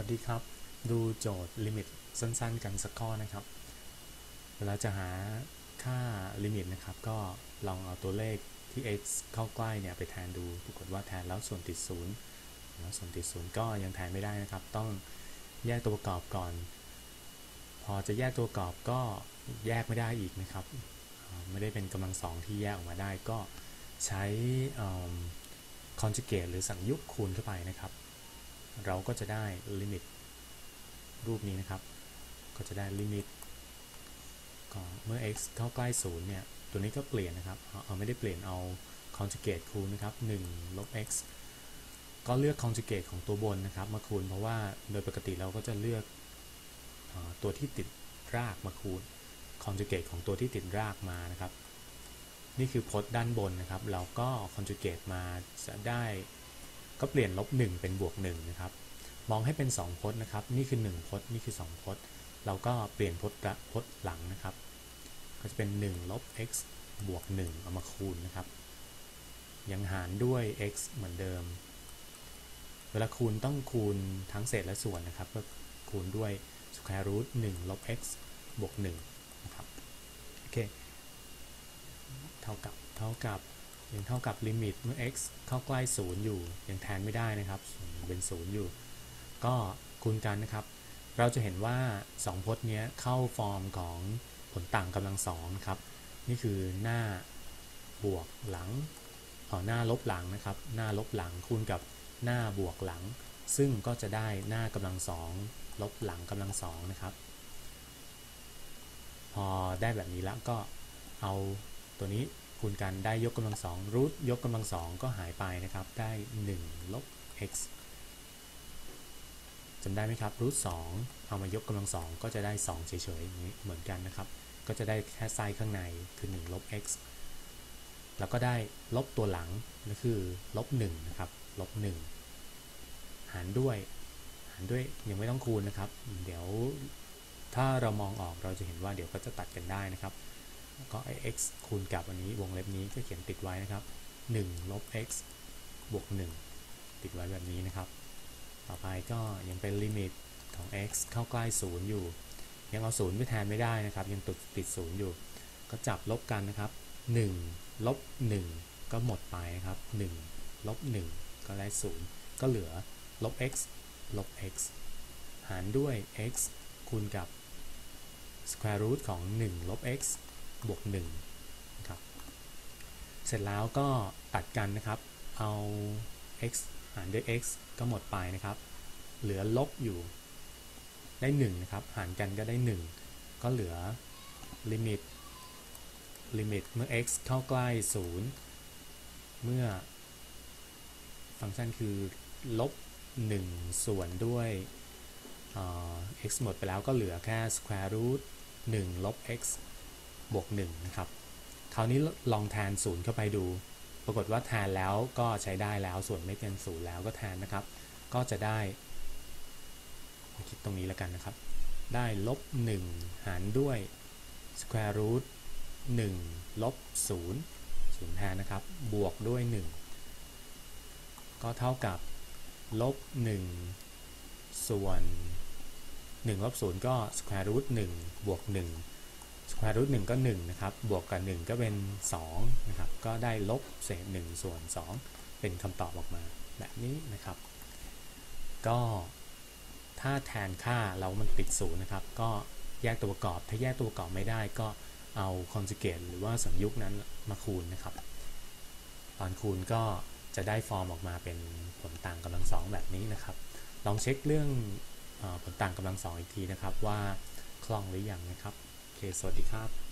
วัสดีครับ ดูโจทย์ลิมิตสั้นๆ กันสักข้อนะครับ เวลาจะหาค่าลิมิตนะครับ ก็ลองเอาตัวเลขที่ x เข้าใกล้เนี่ยไปแทนดูปรากฏว่าแทนแล้วส่วนติดศูนย์แล้วส่วนติดศูนย์ก็ยังแทนไม่ได้นะครับ ต้องแยกตัวประกอบก่อน พอจะแยกตัวประกอบก็แยกไม่ได้อีกนะครับ ไม่ได้เป็นกำลังสองที่แยกออกมาได้ก็ใช้คอนจูเกตหรือสังยุกคูณเข้าไปนะครับ เราก็จะได้ลิมิตรูปนี้นะครับ ก็จะได้ลิมิตก็เมื่อ x เข้าใกล้0เนี่ย ตัวนี้ก็เปลี่ยนนะครับ เอาไม่ได้เปลี่ยนเอา conjugate คูณนะครับ1ลบ x ก็เลือก conjugate ของตัวบนนะครับ มาคูณ เพราะว่าโดยปกติเราก็จะเลือกอตัวที่ติดรากมาคูณ conjugate ของตัวที่ติดรากมานะครับ นี่คือพจน์ด้านบนนะครับ เราก็ conjugate มาจะได้ ก็เปลี่ยนลบ1เป็นบวก1นะครับ มองให้เป็น 2พจน์นะครับ นี่คือ 1พจน์นี่คือ 2พจน์ เราก็เปลี่ยนพจน์พจน์หลังนะครับ ก็จะเป็น1ลบ x บวก 1 เอามาคูณนะครับ ยังหารด้วย x เหมือนเดิม เวลาคูณต้องคูณทั้งเศษและส่วนนะครับ ก็คูณด้วย square root 1ลบ x บวก1นะครับ โอเค เท่ากับ เท่ากับ ยังเท่ากับลิมิตเมื่อ x เข้าใกล้ 0 อยู่ ยังแทนไม่ได้นะครับ เป็น 0 อยู่ ก็คูณกันนะครับ เราจะเห็นว่า 2 พจน์นี้เข้าฟอร์มของผลต่างกำลังสองครับ นี่คือหน้าบวกหลังอ๋อหน้าลบหลังนะครับ หน้าลบหลังคูณกับหน้าบวกหลัง ซึ่งก็จะได้หน้ากำลังสองลบหลังกำลังสองนะครับ พอได้แบบนี้แล้วก็เอาตัวนี้ คูณกันได้ยกกำลังสองรูทยกกำลังสองก็หายไปนะครับ ได้ 1 ลบ x จำได้ไหมครับรูทสองเอามายกกำลังสองก็จะได้ 2 เฉยๆอย่างนี้เหมือนกันนะครับ ก็จะได้แค่ไซส์ข้างในคือ 1 ลบ x แล้วก็ได้ลบตัวหลังนั่นคือลบ1นะครับลบ1หารด้วยหารด้วยยังไม่ต้องคูณนะครับ เดี๋ยวถ้าเรามองออกเราจะเห็นว่าเดี๋ยวก็จะตัดกันได้นะครับ ก็ x คูณกับอันนี้วงเล็บนี้ก็เขียนติดไว้นะครับ1ลบ x บวก 1 ติดไว้แบบนี้นะครับ ต่อไปก็ยังเป็นลิมิตของ x เข้าใกล้0อยู่ ยังเอา0ไปแทนไม่ได้นะครับ ยังติดติด0อยู่ ก็จับลบกันนะครับ1ลบ1ก็หมดไปนะครับ1ลบ1ก็ได้0ก็เหลือลบ x ลบ x หารด้วย x คูณกับ square root ของ1ลบ x บวก1นะครับเสร็จแล้วก็ตัดกันนะครับ เอา x หารด้วย x ก็หมดไปนะครับ เหลือลบอยู่ได้1นะครับหารกันก็ได้ 1 ก็เหลือลิมิตลิมิตเมื่อ x เข้าใกล้ 0 เมื่อ ฟังก์ชันคือลบ 1 ส่วนด้วย x หมดไปแล้วก็เหลือแค่ square root 1 ลบ x บวก1นะครับคราวนี้ลองแทน0เข้าไปดู ปรากฏว่าแทนแล้วก็ใช้ได้แล้วส่วนไม่เป็นศูนย์แล้วก็แทนนะครับ ก็จะได้คิดตรงนี้แล้วกันนะครับ ได้ลบ1หารด้วย square root 1ลบ0ศูนย์แทนนะครับ บวกด้วย 1 ก็เท่ากับลบ1ส่วน1ลบ0ก็ square root 1บวก1 square root 1ก็1นะครับบวกกับ 1 ก็เป็น2นะครับก็ได้ลบเศษ1ส่วน 2 เป็นคำตอบออกมาแบบนี้นะครับ ก็ถ้าแทนค่าเรามันติดศูนย์นะครับ ก็แยกตัวประกอบ ถ้าแยกตัวประกอบไม่ได้ก็เอาคอนจูเกตหรือว่าสังยุกนั้นมาคูณนะครับ ตอนคูณก็จะได้ฟอร์มออกมาเป็นผลต่างกำลังสองแบบนี้นะครับ ลองเช็คเรื่องอผลต่างกำลังสองอีกทีนะครับว่าคล่องหรือยังนะครับ สวัสดีครับ